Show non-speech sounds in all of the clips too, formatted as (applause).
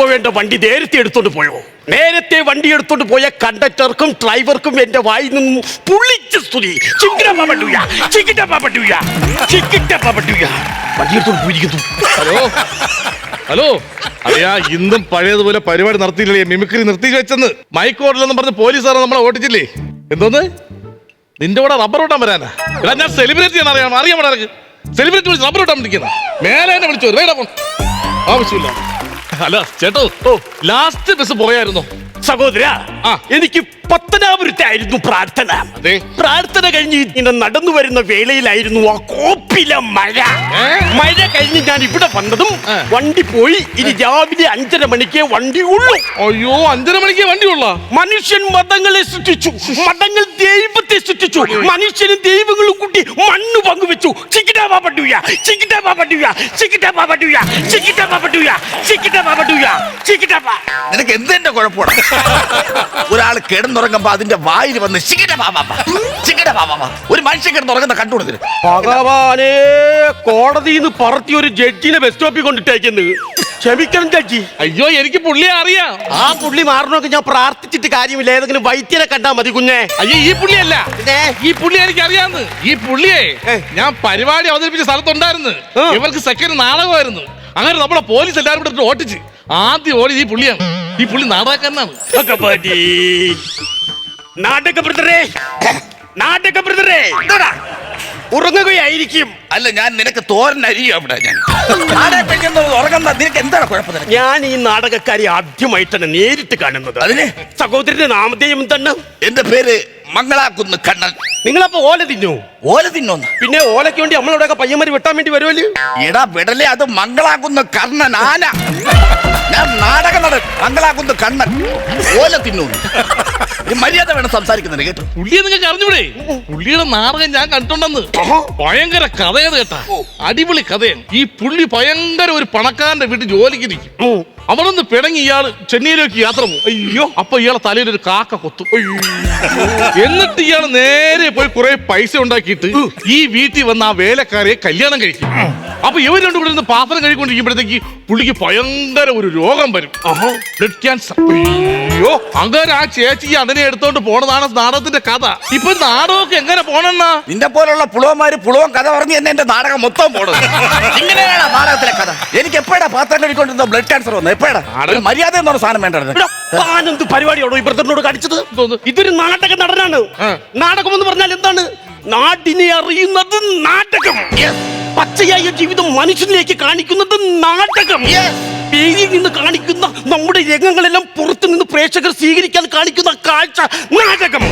പോവേണ്ട വണ്ടി നേരത്തെ എടുത്തോണ്ട് പോയോ? നേരത്തെ വണ്ടി എടുത്തോണ്ട് പോയ കണ്ടക്ടർക്കും ഡ്രൈവർക്കും എന്റെ വായിൽ നിന്നും പുള്ളിച്ച സ്തുതി. ഹലോ? ഹലോ? അറിയാ ഇന്നും പഴയതുപോലെ പരിപാടി നടത്തിയില്ലേ മിമിക്രി നിർത്തി വെച്ചെന്ന്. മൈക്ക് പറഞ്ഞ പറഞ്ഞ് പോലീസുകാർ നമ്മളെ ഓടിച്ചില്ലേ എന്തോന്ന്? നിന്റെ കൂടെ റബ്ബർ ഓട്ടാൻ വരാനാ? എടാ ഞാൻ സെലിബ്രിറ്റി ആണ് അറിയാം. അറിയാൻ സെലിബ്രിറ്റി വിളിച്ച് റബ്ബർ ഓട്ടാൻ വിളിക്കുന്ന മേലെ എന്നെ വിളിച്ചു ആവശ്യമില്ല. അല്ല ചേട്ടോ ഓ ലാസ്റ്റ് ബസ് പോയായിരുന്നു? സഹോദര എനിക്ക് പത്തനാപുരത്തായിരുന്നു പ്രാർത്ഥന. അതെ. പ്രാർത്ഥന കഴിഞ്ഞ് ഇങ്ങനെ നടന്നു വരുന്ന വേളയിലായിരുന്നു ആ കോപ്പിലെ മഴ? മഴ കഴിഞ്ഞ് ഞാൻ ഇവിടെ വന്നതും വണ്ടി പോയി. ഇനി രാവിലെ അഞ്ചര മണിക്ക് വണ്ടി ഉള്ളൂ. അയ്യോ അഞ്ചര മണിക്ക് വണ്ടി ഉള്ള? മനുഷ്യൻ മതങ്ങളെ സൃഷ്ടിച്ചു. മതങ്ങൾ ദൈവത്തെ സൃഷ്ടിച്ചു. മനുഷ്യനും ദൈവങ്ങളും പങ്കുവെച്ചു ചിക്കിട്ടാ പാപ്പട്ടുയ ചിക്കിട്ടാ പാപ്പട്ടുയ ചിക്കിട്ടാ പാപ്പട്ടുയ ചിക്കിട്ടാ പാപ്പട്ടുയ ചിക്കിട്ടാ പാപ്പട്ടുയ ചിക്കിട്ടാ നിനക്ക് എന്തിന്റെ കുഴപ്പമാണ്? ഒരാൾ കിടന്നുറങ്ങുമ്പോ അതിന്റെ വായിൽ വന്ന് ചിക്കട ബാബാ ചിക്കട ബാബാ ഒരു മനുഷ്യൻ കിടന്നുറങ്ങുന്ന കണ്ടുകൊടുത്തിന് ഭഗവാനെ കോടതിയിൽ നിന്ന് പറത്തി ഒരു ജഡ്ജിനെ ബസ് സ്റ്റോപ്പിൽ കൊണ്ടിട്ടേക്കുന്നത് ക്ഷമിക്കണം ജഡ്ജി. അയ്യോ എനിക്ക് പുള്ളിയെ അറിയാം. ആ പുള്ളി മാറണമൊക്കെ ഞാൻ പ്രാർത്ഥിച്ചിട്ട് കാര്യമില്ല. ഏതെങ്കിലും വൈദ്യരെ കണ്ടാ മതി കുഞ്ഞെ. അയ്യോ ഈ പുള്ളിയല്ല. ഈ പുള്ളി എനിക്ക് അറിയാന്ന് ഈ പുള്ളിയെ ഞാൻ പരിപാടി അവതരിപ്പിച്ച സ്ഥലത്തുണ്ടായിരുന്നു. ഇവർക്ക് സെക്കൻഡ് നാടകമായിരുന്നു. അങ്ങനെ നമ്മളെ പോലീസ് എല്ലാവരും കൂടെ ഓട്ടിച്ച് ആദ്യം ഓടി ഈ പുള്ളിയാണ്. ഈ പുള്ളി നാടകക്കാരനാണ്. ഉറങ്ങുകയായിരിക്കും. അല്ല ഞാൻ നിനക്ക് അവിടെ ഞാൻ. ഉറങ്ങുന്ന നിനക്ക് എന്താണ് കുഴപ്പം ഞാൻ ഈ നാടകക്കാരി ആദ്യമായിട്ടാണ് നേരിട്ട് കാണുന്നത്. അതിന്? സഹോദരന്റെ നാമധേയം തന്നെ എന്റെ പേര് മംഗളാക്കുന്ന് കണ്ണൻ. നിങ്ങളപ്പോ ഓല തിന്നു. ഓല തിന്നോന്ന്. പിന്നെ ഓലയ്ക്ക് വേണ്ടി നമ്മളിവിടെയൊക്കെ പയ്യന്മാര് വെട്ടാൻ വേണ്ടി വരുമല്ലേ എടാ വിടലേ അത് മംഗളാക്കുന്ന് കർണൻ ആന. ഞാൻ നാടകം നടൻ. മംഗളാക്കുന്ന് കണ്ണൻ. ഓല ഒരു മര്യാദ വേണം സംസാരിക്കുന്നതിന് കേട്ടോ. പുള്ളിയെ നിങ്ങൾക്ക് അറിഞ്ഞൂടെ? പുള്ളിയുടെ നാടകം ഞാൻ കണ്ടിട്ടുണ്ടെന്ന്. ഭയങ്കര കഥയത് കേട്ടാ. അടിപൊളി കഥയാണ്. ഈ പുള്ളി ഭയങ്കര ഒരു പണക്കാരന്റെ വീട്ടിൽ ജോലിക്ക് നിൽക്കും. അവിടെ നിന്ന് പിണങ്ങി ഇയാൾ ചെന്നൈയിലേക്ക് യാത്ര പോകും. അയ്യോ അപ്പൊ ഇയാളെ തലയിൽ ഒരു കാക്ക കൊത്തും. എന്നിട്ട് ഇയാൾ നേരെ പോയി കുറെ പൈസ ഉണ്ടാക്കിയിട്ട് ഈ വീട്ടിൽ വന്ന ആ വേലക്കാരെ കല്യാണം കഴിക്കും. അപ്പൊ ഇവർ രണ്ടു കൂടെ പാത്രം കഴിക്കൊണ്ടിരിക്കുമ്പോഴത്തേക്ക് പുള്ളിക്ക് ഭയങ്കര ഒരു രോഗം വരും. Blood cancer. അയ്യോ. അങ്ങനെ ആ ചേച്ചി അതിനെ എടുത്തോണ്ട് പോണതാണ് നാടകത്തിന്റെ കഥ. ഇപ്പൊ നാടകമൊക്കെ എങ്ങനെ പോണെന്നാ? നിന്നെ പോലുള്ള പുളവന്മാര് പുളവൻ കഥ പറഞ്ഞ് എന്നെ എന്റെ നാടകം മൊത്തം പോണത്. ഇങ്ങനെയാണ് നാടകത്തിലെ കഥ? എനിക്ക് എപ്പോഴാ പാത്രം കഴിക്കൊണ്ടിരുന്ന ബ്ലഡ് ക്യാൻസർ വന്നത്? എപ്പോഴാ? മര്യാദ മര്യാദ പറഞ്ഞ സാധനം വേണ്ടത് പരിപാടിയാണോ ഈ ബ്രദറിനോട് കാണിച്ചത്? ഇതൊരു നാടക നടനാണ് നാടകം എന്ന് പറഞ്ഞാൽ എന്താണ്? നാടിനെ അറിയുന്നത് നാടകം. പച്ചയായ ജീവിതം മനുഷ്യനിലേക്ക് കാണിക്കുന്നത് നാടകം. പേരിൽ നിന്ന് കാണിക്കുന്ന നമ്മുടെ രംഗങ്ങളെല്ലാം പുറത്തു നിന്ന് പ്രേക്ഷകർ സ്വീകരിക്കാൻ കാണിക്കുന്ന കാഴ്ച നാടകം.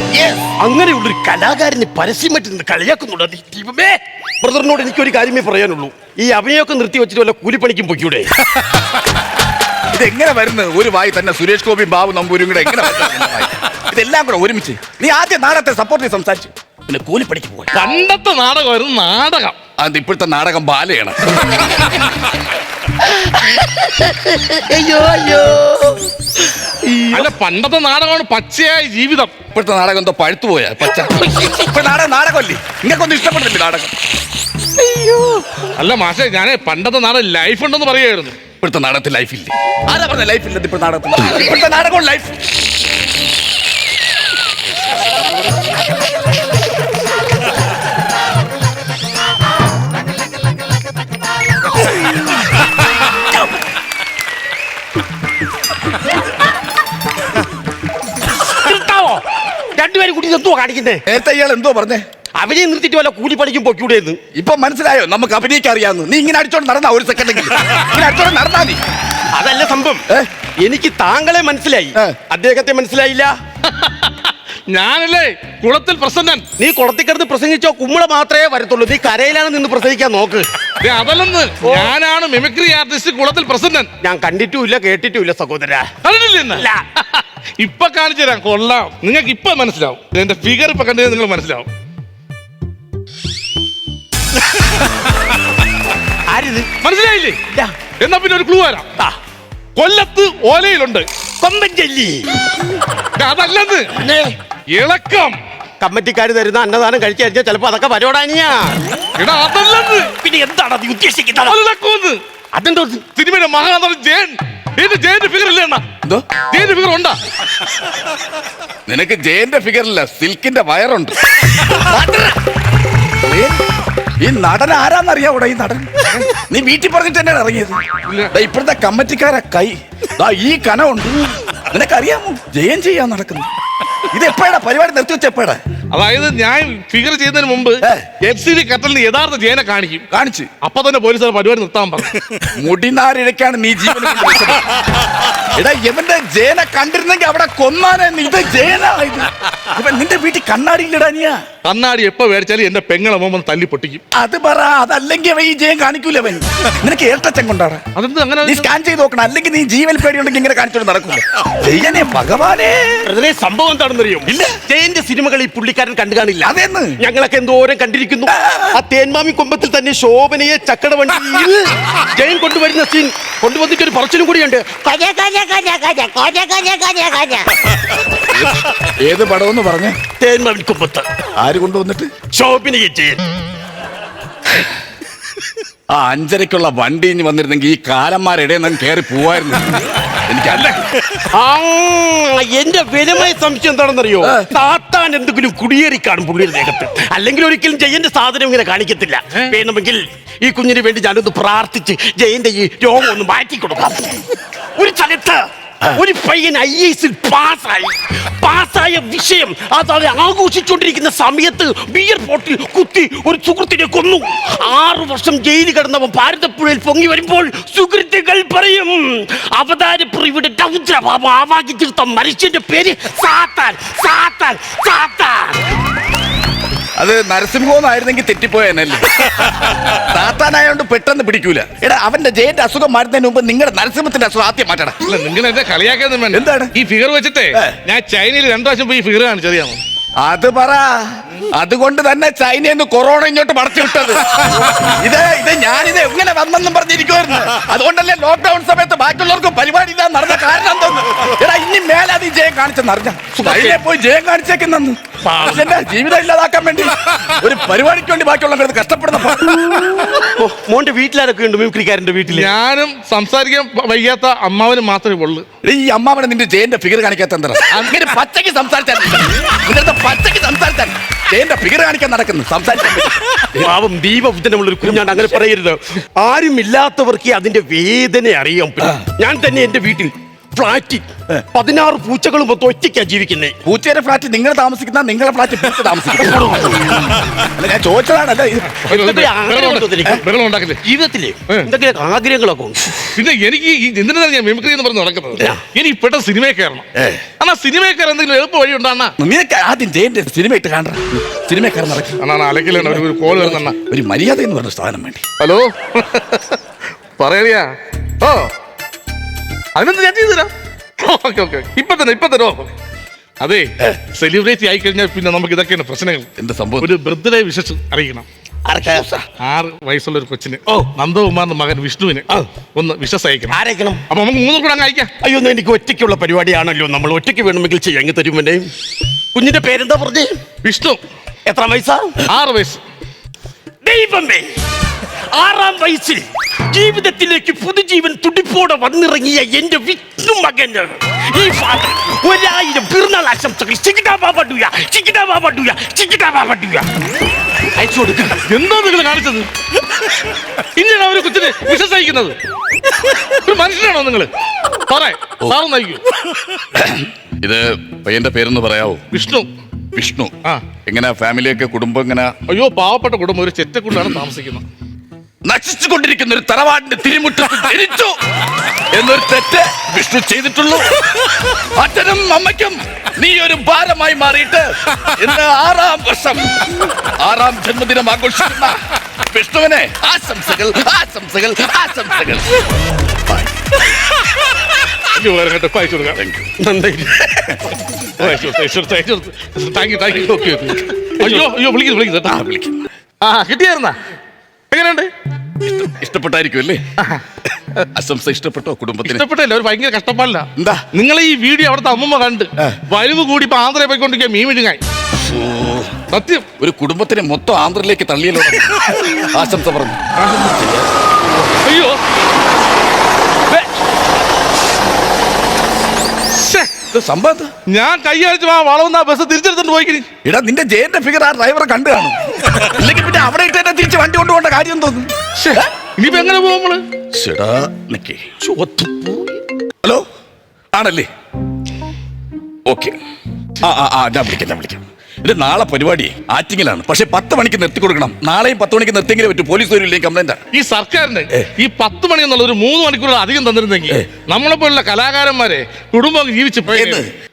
അങ്ങനെയുള്ളൊരു കലാകാരനെ പരസ്യമായിട്ട് നിന്ന് കളിയാക്കുന്നുണ്ട് ദൈവമേ. ബ്രദറിനോട് എനിക്കൊരു കാര്യമേ പറയാനുള്ളൂ. ഈ അഭിനയമൊക്കെ നിർത്തി വെച്ചിട്ട് വല്ല കൂലിപ്പണിക്കും പൊയ്ക്കൂടെ? (laughs) ഇതെങ്ങനെ വരുന്നത് ഒരു വായി തന്നെ സുരേഷ് ഗോപി ബാബു നമ്പൂരും കൂടെ എങ്ങനെ? ഇതെല്ലാം കൂടെ ഒരുമിച്ച്. നീ ആദ്യം നാടകത്തെ സപ്പോർട്ട് ചെയ്ത് സംസാരിച്ചു. പിന്നെ കൂലിപ്പണിക്ക് പോയി. പണ്ടത്തെ നാടകമായിരുന്നു നാടകം. അത് ഇപ്പോഴത്തെ നാടകം ബാലയാണ്. അയ്യോ അയ്യോ. അല്ല പണ്ടത്തെ നാടകമാണ് പച്ചയായ ജീവിതം. ഇപ്പോഴത്തെ നാടകം എന്തോ പഴുത്തു പോയാ പച്ച. ഇപ്പൊ നാടകം നാടകമല്ലേ? നിങ്ങൾക്കൊന്നും ഇഷ്ടപ്പെടുന്നില്ല നാടകം? അല്ല മാഷെ ഞാനേ പണ്ടത്തെ നാടകം ലൈഫ് ഉണ്ടെന്ന് പറയായിരുന്നു ഇപ്പോഴത്തെ നാടകത്തിൽ ലൈഫില്ലേ ആരാ പറഞ്ഞ ലൈഫ് ഇല്ലെന്ന് ഇപ്പോഴത്തെ നാടകത്തിൽ? ഇപ്പോഴത്തെ നാടകം ലൈഫ് രണ്ടുപേരും കൂടി എന്തോ കാണിക്കുന്നേ? നേരത്തെ ഇയാൾ എന്തോ പറഞ്ഞേ? അവനെ നിർത്തിട്ട് വല്ല കൂലിപ്പണിക്കും പൊയ്ക്കൂടെ എന്ന് ഇപ്പൊ മനസ്സിലായോ? നമുക്ക് അഭിനയിക്കാൻ അറിയാന്ന് നീ ഇങ്ങനെ അടിച്ചോണ്ട് നടന്ന ഒരു സെക്കൻഡ് ഇങ്ങനെ അടിച്ചോണ്ട് നടന്നാ നീ. അതല്ല സംഭവം. എനിക്ക് താങ്കളെ മനസ്സിലായി. അദ്ദേഹത്തെ മനസ്സിലായില്ല. ഞാനല്ലേ കുളത്തിൽ പ്രസന്നൻ. നീ കുളത്തിൽ കിടന്ന് പ്രസംഗിച്ചോ കുമ്മള മാത്രമേ വരത്തുള്ളൂ. നീ കരയിലാണ് നിന്ന് പ്രസംഗിക്കാൻ നോക്ക്. ദേ, അതല്ലെന്ന്. ഞാനാണ് മിമിക്രി ആർട്ടിസ്റ്റ് കുളത്തിൽ പ്രസന്നൻ. ഞാൻ കണ്ടിട്ടുമില്ല കേട്ടിട്ടുമില്ല സഹോദര. കണ്ടിട്ടില്ലേ? ഇപ്പൊ കാണിച്ചു തരാം കൊള്ളാം. നിങ്ങൾക്ക് ഇപ്പൊ മനസ്സിലാവും. എന്റെ ഫിഗർ ഇപ്പൊ കണ്ടു നിങ്ങൾ മനസ്സിലാവും. (laughs) ആരിത്? മനസ്സിലായില്ലേ? ഇല്ല. എന്നാ പിന്നെ ഒരു ക്ലൂ വരാം ആ, കൊല്ലത്ത് ഓലയിലുണ്ട്. കൊമ്പൻ ചെല്ലി ദേ, അതല്ലെന്ന്. ഇളക്കം. കമ്മിറ്റിക്കാർ തരുന്ന അന്നദാനം കഴിച്ചു കഴിഞ്ഞാൽ ചിലപ്പോ അതൊക്കെ എടാ അതല്ലെന്ന്. പിന്നെ എന്താണ് നീ ഉദ്ദേശിക്കുന്നത്? അതെന്തോ സിനിമയുടെ മഹാനടൻ ജയൻ. എന്റെ ജയന്റെ ഫിഗർ ഇല്ലേ അണ്ണാ? എന്തോ? ജയന്റെ ഫിഗർ ഉണ്ടാ? നിനക്ക് ജയന്റെ ഫിഗറില്ല സിൽക്കിന്റെ വയറുണ്ട്. ഈ നടൻ ആരാന്നറിയാവൂടാ ഈ നടൻ? നീ വീട്ടിൽ പറഞ്ഞിട്ട് തന്നെയാണ് ഇറങ്ങിയത്. ഇപ്പോഴത്തെ കമ്മിറ്റിക്കാരെ കൈ. ഈ കനമുണ്ട് നിനക്കറിയാമോ? ജയം ചെയ്യാൻ നടക്കുന്നു ഇത് എപ്പോഴാ പരിപാടി നിർത്തി വെച്ച അതായത് ഞാൻ ഫിഗർ ചെയ്യുന്നതിന് മുമ്പ്. എഫ് സി ഡി കട്ടലിന് യഥാർത്ഥ ജയനെ കാണിക്കും. കാണിച്ചു. അപ്പൊ തന്നെ പോലീസ് പരിപാടി നിർത്താൻ പറഞ്ഞു. (laughs) മുടിനാരിഴക്കാണ് നീ ജീവൻ എടാ ഇവന്റെ ജയനെ കണ്ടിരുന്നെങ്കിൽ അവിടെ കൊന്നാനെ നീ. ഇത് ജയനാ ഇത്. ഇവൻ നിന്റെ വീട്ടിൽ കണ്ണാടി ഇല്ലടാ നീയാ. കണ്ണാടി എപ്പോ മേടിച്ചാലും എന്റെ പെങ്ങളെ മോമൻ തല്ലി പൊട്ടിക്കും. അത് പറ അതല്ലെങ്കിൽ അവൻ ഈ ജയം കാണിക്കൂല അവൻ. നിനക്ക് ഏട്ടച്ചൻ കൊണ്ടാണ് അതെന്ത് അങ്ങനെ നീ സ്കാൻ ചെയ്ത് നോക്കണം. അല്ലെങ്കിൽ നീ ജീവൻ പേടിയുണ്ടെങ്കിൽ ഇങ്ങനെ കാണിച്ചോണ്ട് നടക്കൂല. ജയനെ ഭഗവാനെ. സംഭവം എന്താണെന്നറിയോ? ഇല്ല. ജയന്റെ സിനിമകൾ ഈ പുള്ളിക്കാരൻ കണ്ടു കാണില്ല അതെന്ന്? ഞങ്ങളൊക്കെ എന്തോരം കണ്ടിരിക്കുന്നു. ആ തേന്മാമി കൊമ്പത്തിൽ തന്നെ ശോഭനയെ ചക്കട വണ്ടിയിൽ ജയൻ കൊണ്ടുവരുന്ന സീൻ കൊണ്ടുവന്നിട്ട് ഒരു പറച്ചിലും കൂടിയുണ്ട്. ഏത് പടമെന്ന് പറഞ്ഞ? തേന്മാമി കൊമ്പത്ത്. ആര് കൊണ്ടുവന്നിട്ട്? ശോഭനയെ ജയൻ ആ അഞ്ചരക്കുള്ള വണ്ടി ഇനി വന്നിരുന്നെങ്കിൽ ഈ കാലന്മാരുടെ നിന്ന് കയറി പോവായിരുന്നു. എനിക്കല്ല. ആ എന്റെ വിലമായ സംശയം എന്താണെന്നറിയോ? താത്താൻ എന്തെങ്കിലും കുടിയേറി കാണും പുള്ളിയുടെ ദേഹത്ത്. അല്ലെങ്കിൽ ഒരിക്കലും ജയന്റെ സാധനം ഇങ്ങനെ കാണിക്കത്തില്ല. വേണമെങ്കിൽ ഈ കുഞ്ഞിന് വേണ്ടി ഞാനൊന്ന് പ്രാർത്ഥിച്ച് ജയന്റെ ഈ രോഗം ഒന്ന് മാറ്റി കൊടുക്കാം ഒരു സ്ഥലത്ത് ഒരു പയ്യൻ ഐ എസിൽ പാസ്സായി. പാസ്സായ വിഷയം അതാണ് ആഘോഷിച്ചുകൊണ്ടിരിക്കുന്ന സമയത്ത് ബിയർ ബോട്ടിൽ കുത്തി ഒരു സുഹൃത്തിനെ കൊന്നു. ആറു വർഷം ജയിലിൽ കിടന്നവൻ ഭാരതപ്പുഴയിൽ പൊങ്ങി വരുമ്പോൾ സുഹൃത്തുക്കൾ പറയും അവതാരപ്രിയുടെ രൗദ്രഭാവം ആവാഹിച്ചെടുത്ത മനുഷ്യന്റെ പേര് സാത്താൻ സാത്താൻ സാത്താൻ. അത് നരസിംഹമെന്നായിരുന്നെങ്കിൽ തെറ്റിപ്പോയനല്ലേ? താത്താനായോണ്ട് പെട്ടെന്ന് പിടിക്കൂല. എടാ അവന്റെ ജയന്റെ അസുഖം മാറ്റുന്നതിന് മുമ്പ് നിങ്ങളുടെ നരസിംഹത്തിന്റെ അസുഖം ആദ്യം മാറ്റണം അല്ല നിങ്ങൾ എന്നെ കളിയാക്കാൻ വേണ്ട എന്താണ്? ഈ ഫിഗർ വെച്ചിട്ടേ ഞാൻ ചൈനയിൽ രണ്ടു പ്രാവശ്യം പോയി ഫിഗർ കാണിച്ചറിയാമോ? അത് പറ. അതുകൊണ്ട് തന്നെ ചൈനയിൽ നിന്ന് കൊറോണ ഇങ്ങോട്ട് പടച്ചു വിട്ടത്. ഇത് ഇത് ഞാനിത് എങ്ങനെ വന്നെന്നും പറഞ്ഞിരിക്കുമായിരുന്നു അതുകൊണ്ടല്ലേ ലോക്ക്ഡൌൺ സമയത്ത് ബാക്കിയുള്ളവർക്കും പരിപാടി ഇല്ലാതെ നടന്ന കാരണം എന്തോന്ന്? എടാ ഇനി മേലെ അത് ജയം കാണിച്ചെന്ന് അറിഞ്ഞ? ചൈനയിൽ പോയി ജയം കാണിച്ചേക്കുന്നെന്ന്. മനുഷ്യന്റെ ജീവിതം ഇല്ലാതാക്കാൻ വേണ്ടി ഒരു പരിപാടിക്ക് വേണ്ടി ബാക്കിയുള്ളവർ കഷ്ടപ്പെടുന്ന മോന്റെ വീട്ടിലാരൊക്കെ ഉണ്ട്? മിമിക്രിക്കാരന്റെ വീട്ടിൽ ഞാനും സംസാരിക്കാൻ വയ്യാത്ത അമ്മാവന് മാത്രമേ ഉള്ളൂ. ഈ അമ്മാവനെ നിന്റെ ജയന്റെ ഫിഗർ കാണിക്കാത്ത എന്താ അങ്ങനെ പച്ചയ്ക്ക് സംസാരിച്ചാൽ നിന്റെ പച്ചയ്ക്ക് സംസാരിച്ചാൽ ജയന്റെ ഫിഗർ കാണിക്കാൻ നടക്കുന്നു. സംസാരിക്കാൻ. പാവം ദീപവിധനമുള്ള ഒരു കുഞ്ഞാണ് അങ്ങനെ പറയരുത്. ആരും ഇല്ലാത്തവർക്ക് അതിന്റെ വേദന അറിയാം ഞാൻ തന്നെ എന്റെ വീട്ടിൽ ഫ്ലാറ്റിൽ പതിനാറ് പൂച്ചകളും മൊത്തം ഒറ്റയ്ക്കാ ജീവിക്കുന്നേ. പൂച്ചയുടെ ഫ്ലാറ്റ് നിങ്ങൾ താമസിക്കുന്ന നിങ്ങളെ ഫ്ലാറ്റ് പൂച്ച താമസിക്കുന്നു. അല്ല, ഞാൻ ചോദിച്ചതാണ് ഇത് എന്തൊക്കെ ആഗ്രഹം? ബഹളം ഉണ്ടാക്കില്ലേ? ജീവിതത്തിൽ എന്തൊക്കെ ആഗ്രഹങ്ങളൊക്കെ ഉണ്ട്? പിന്നെ എനിക്ക് ഈ എന്തിനാണ് ഞാൻ മിമിക്രി എന്ന് പറഞ്ഞ് നടക്കുന്നത്? ഇനി പെട്ടെന്ന് സിനിമയിൽ കയറണം. അണ്ണാ സിനിമയിൽ കയറാൻ എന്തെങ്കിലും എളുപ്പ വഴി ഉണ്ടോ അണ്ണാ? നിനക്ക് ആദ്യം ജയന്റെ സിനിമ ഇട്ട് കാണാ സിനിമക്കാരൻ നടക്കും. അണ്ണാ അലക്കിലാണ് ഒരു കോൾ വരുന്ന ഒരു മര്യാദ എന്ന് പറഞ്ഞ സാധനം വേണ്ടി. ഹലോ? പറയണിയാ? ഓ അതിനെന്ത് ഞാൻ ചെയ്തു തരാം. ഓക്കെ ഓക്കെ ഇപ്പൊ തന്നെ ഇപ്പൊ തരോ അതെ സെലിബ്രേറ്റ് ആയി കഴിഞ്ഞാൽ പിന്നെ നമുക്ക് ഇതൊക്കെയാണ് പ്രശ്നങ്ങൾ. എന്റെ സംഭവം? ഒരു ബർത്ത്ഡേ വിശേഷം അറിയിക്കണം? ആറ് വയസ്സുള്ള ഒരു കൊച്ചിന്. ഓ നന്ദകുമാറിന്റെ മകൻ വിഷ്ണുവിന്. ഒന്ന് വിശ്വസ് അയക്കണം. ആരേക്കണം? അപ്പൊ നമുക്ക് മൂന്നും കൂടെ അങ്ങ് അയക്കാം. അയ്യോ എനിക്ക് ഒറ്റയ്ക്കുള്ള പരിപാടിയാണല്ലോ. നമ്മൾ ഒറ്റയ്ക്ക് വേണമെങ്കിൽ ചെയ്യാൻ തരും തരുമല്ലേ കുഞ്ഞിന്റെ പേരെന്താ പറഞ്ഞേ? വിഷ്ണു. എത്ര വയസ്സാ? ആറ് വയസ്സ്. ദൈവമേ! ആറാം വയസ്സിൽ ജീവിതത്തിലേക്ക് പുതുജീവൻ തുടിപ്പോടെ വന്നിറങ്ങിയ എന്റെ വിഷ്ണു മകന്. ഈ ഫാദർ ഒരായിരം പിറന്നാൾ ആശംസകൾ. ചിക്കിടാ ബാബഡുയ ചിക്കിടാ ബാബഡുയ ചിക്കിടാ ബാബഡുയ അയച്ചു കൊടുക്കുക എന്താ നിങ്ങൾ കാണിച്ചത്? ഇനിയാണ് അവരെ കുത്തിന് വിശ്വസിക്കുന്നത്. ഒരു മനുഷ്യനാണോ നിങ്ങൾ സാറ് നയിക്കൂ ഇത് പയ്യന്റെ പേരൊന്ന് പറയാവോ? വിഷ്ണു. വിഷ്ണു. ആ. എങ്ങനെ ഫാമിലിയൊക്കെ കുടുംബം എങ്ങനെ? അയ്യോ പാവപ്പെട്ട കുടുംബം. ഒരു ചെറ്റക്കുണ്ടാണ് താമസിക്കുന്നത്. നശിച്ചുകൊണ്ടിരിക്കുന്ന ഒരു തറവാടിന്റെ തിരിമുറ്റത്ത് ജനിച്ചു എന്നൊരു തെറ്റ് വിഷ്ണു ചെയ്തിട്ടുള്ളൂ. അച്ഛനും അമ്മയ്ക്കും നീ ഒരു ഭാരമായി മാറിയിട്ട് ഇന്ന് ആറാം വർഷം ആറാം ജന്മദിനം ആഘോഷിക്കുന്ന വിഷ്ണുവിനെ ആശംസകൾ ആശംസകൾ ആശംസകൾ. അയ്യോ അയ്യോ വിളിക്കുന്നു വിളിക്കുന്നു. ആ കിട്ടിയായിരുന്നാ? എങ്ങനെയുണ്ട്? ഇഷ്ടപ്പെട്ടായിരിക്കും അല്ലേ? അസംസ ഇഷ്ടപ്പെട്ടോ കുടുംബത്തിന്? ഇഷ്ടപ്പെട്ടല്ലേ ഒരു ഭയങ്കര കഷ്ടപ്പാടില്ല എന്താ? നിങ്ങൾ ഈ വീഡിയോ അവിടുത്തെ അമ്മമ്മ കണ്ട് വരവ് കൂടി ഇപ്പൊ ആന്ധ്ര പോയിക്കൊണ്ടിരിക്കുക മീൻ വിഴുങ്ങായി സത്യം. ഒരു കുടുംബത്തിനെ മൊത്തം ആന്ധ്രയിലേക്ക് തള്ളിയല്ലോ. ആശംസ പറഞ്ഞു. അയ്യോ. ഇത് ഞാൻ കൈ അടിച്ച് ആ വളവുന്ന ബസ് തിരിച്ചെടുത്തോണ്ട് പോയിക്കിനി. എടാ നിന്റെ ജയന്റെ ഫിഗർ ആ ഡ്രൈവറെ കണ്ടു കാണും. ഇല്ലെങ്കിൽ പിന്നെ അവിടെ ഇട്ട് തന്നെ തിരിച്ച് വണ്ടി കൊണ്ടുപോകേണ്ട കാര്യം തോന്നുന്നു ഇനിയിപ്പോ എങ്ങനെ പോകും നമ്മൾ? ചേടാ നിക്കേ. ഹലോ ആണല്ലേ? ഓക്കെ. ആ ആ ആ ഞാൻ വിളിക്കാം ഞാൻ വിളിക്കാം. ഇത് നാളെ പരിപാടി ആറ്റിങ്ങിലാണ്. പക്ഷെ പത്ത് മണിക്ക് നിർത്തി കൊടുക്കണം. നാളെയും പത്ത് മണിക്ക് നിർത്തിയെങ്കിലും പറ്റും. പോലീസ് വരില്ലേ കംപ്ലൈന്റ് ഈ സർക്കാരിന് ഈ പത്ത് മണി എന്നുള്ള ഒരു മൂന്ന് മണിക്കൂർ അധികം തന്നിരുന്നെങ്കിൽ നമ്മളെ പോലുള്ള കലാകാരന്മാരെ കുടുംബം ജീവിച്ച്?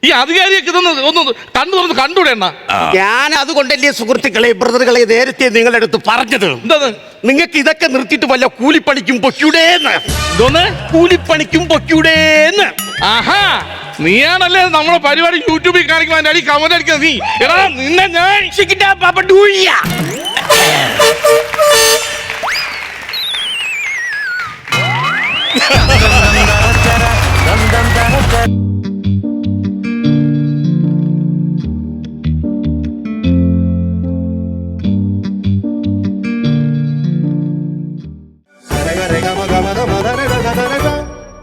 ഈ അധികാരിയൊക്കെ ഇതൊന്ന് ഒന്ന് കണ്ടു തുറന്ന് കണ്ടുവിടേണ്ട ഞാൻ അതുകൊണ്ടല്ലേ സുഹൃത്തുക്കളെ ബ്രദറുകളെ നേരത്തെ നിങ്ങളുടെ അടുത്ത് പറഞ്ഞത്? എന്താ നിങ്ങൾക്ക് ഇതൊക്കെ നിർത്തിയിട്ട് വല്ല കൂലിപ്പണിക്കും പൊക്കിയുടേന്ന് കൂലിപ്പണിക്കും പൊക്കിയുടേന്ന് ആഹാ. നീയാണല്ലേ നമ്മളെ പരിപാടി യൂട്യൂബിൽ കാണിക്കുമ്പോൾ അതിന്റെ അടി കമന്റ് അടിക്കുന്ന നീ എടാ നിന്നെ ഞാൻ ശിക്കിട്ടാ പാപ്പ ഡൂയ്യ (laughs)